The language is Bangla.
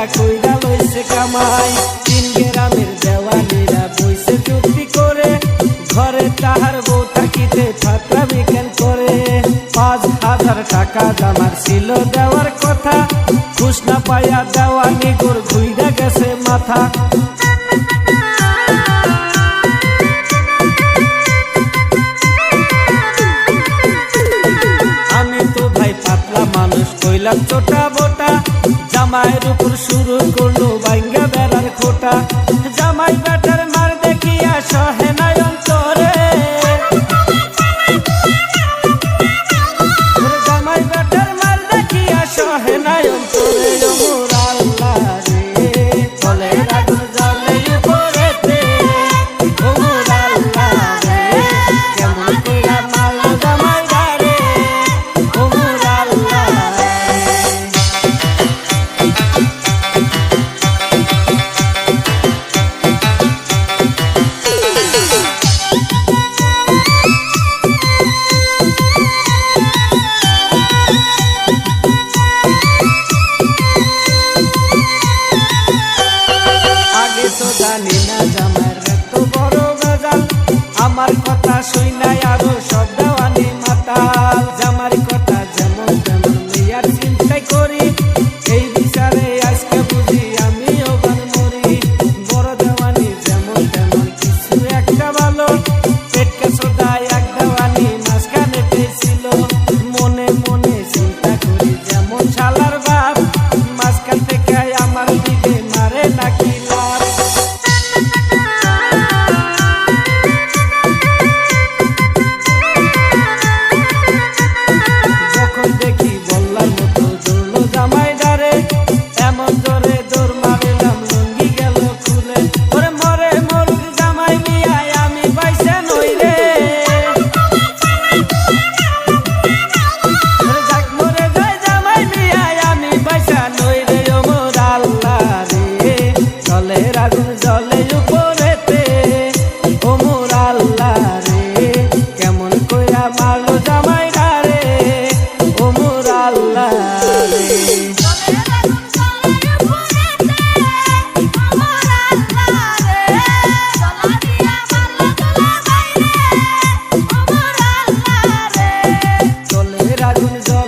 একটা কইরা লইছে কামাই। তিন গ্রামের দেওয়ানিরা বইছে চুক্তি করে। ঘরে তাহার বউ থাকিতে ফাত্রা বিকেন করে। পাঁচ হাজার টাকা জামার ছিল দেওয়ার কথা। খুশ না পাইয়া দেওয়ানি গোর ঘুইরা গেছে মাথা। আমি তো ভাই পাতলা মানুষ কইলাম, ছোটা জামাইয়ের উপর শুরু করল। আমার কথা শুই আরও শব্দ Tunisia.